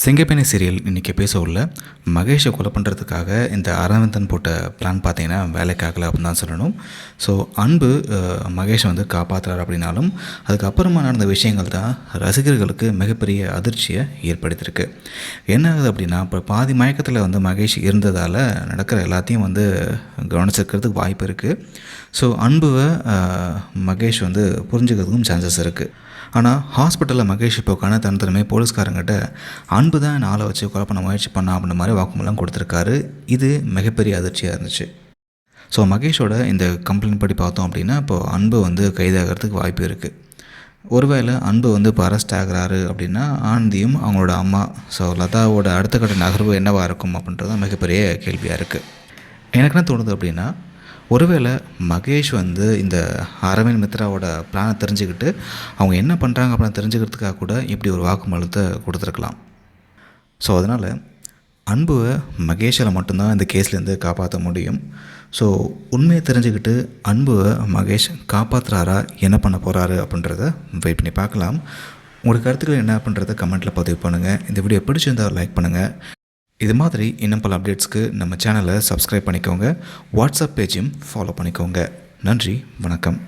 செங்கப்பேனை serial இன்றைக்கி பேச உள்ள மகேஷை கொலை பண்ணுறதுக்காக இந்த அரவிந்தன் போட்ட பிளான் பார்த்தீங்கன்னா ஆகலை அப்படின்னு தான் சொல்லணும். ஸோ அன்பு மகேஷை வந்து காப்பாற்றுறாரு அப்படின்னாலும் அதுக்கப்புறமா நடந்த விஷயங்கள் தான் ரசிகர்களுக்கு மிகப்பெரிய அதிர்ச்சியை ஏற்படுத்தியிருக்கு. என்ன ஆகுது அப்படின்னா இப்போ பாதி மயக்கத்தில் வந்து மகேஷ் இருந்ததால் நடக்கிற எல்லாத்தையும் வந்து கவனிச்சிருக்கிறதுக்கு வாய்ப்பு இருக்குது ஸோ அன்புவை மகேஷ் வந்து புரிஞ்சுக்கிறதுக்கும் சான்சஸ் இருக்குது ஆனால் ஹாஸ்பிட்டலில் மகேஷ் இப்போ கண்ண தனத்தனமே போலீஸ்காரங்கிட்ட அன்பு தான் நாளை ஆளை வச்சு கொலை பண்ண முயற்சி பண்ணா அப்படின்ற மாதிரி வாக்குமூலம் கொடுத்துருக்காரு. இது மிகப்பெரிய அதிர்ச்சியாக இருந்துச்சு. ஸோ மகேஷோட இந்த கம்ப்ளைண்ட் படி பார்த்தோம் அப்படின்னா இப்போ அன்பு வந்து கைதாகிறதுக்கு வாய்ப்பு இருக்குது ஒருவேளை அன்பு வந்து இப்போ அரெஸ்ட் ஆகுறாரு அப்படின்னா ஆனந்தியும் அவங்களோட அம்மா ஸோ லதாவோட அடுத்த கட்ட நகர்வு என்னவாக இருக்கும் அப்படின்றது தான் மிகப்பெரிய கேள்வியாக இருக்குது எனக்கு என்ன தோணுது அப்படின்னா ஒருவேளை மகேஷ் வந்து இந்த அரவிந்த் மித்ராவோட பிளானை தெரிஞ்சுக்கிட்டு அவங்க என்ன பண்ணுறாங்க அப்படின்னு தெரிஞ்சுக்கிறதுக்காக கூட இப்படி ஒரு வாக்குமூலத்தை கொடுத்துருக்கலாம். ஸோ அதனால் அன்புவை மகேஷில் மட்டும்தான் இந்த கேஸ்லேருந்து காப்பாற்ற முடியும். ஸோ உண்மையை தெரிஞ்சுக்கிட்டு அன்புவை மகேஷ் காப்பாற்றுறாரா என்ன பண்ண போகிறாரு அப்படின்றத வெயிட் பண்ணி பார்க்கலாம். உங்களுக்கு கருத்துக்கள் என்ன அப்படின்றத கமெண்ட்டில் பதிவு பண்ணுங்கள் இந்த வீடியோ பிடிச்சிருந்தால் லைக் பண்ணுங்கள் இது மாதிரி இன்னும் பல அப்டேட்ஸ்க்கு நம்ம சேனலை சப்ஸ்கிரைப் பண்ணிக்கோங்க. வாட்ஸ்அப் பேஜையும் ஃபாலோ பண்ணிக்கோங்க. நன்றி வணக்கம்.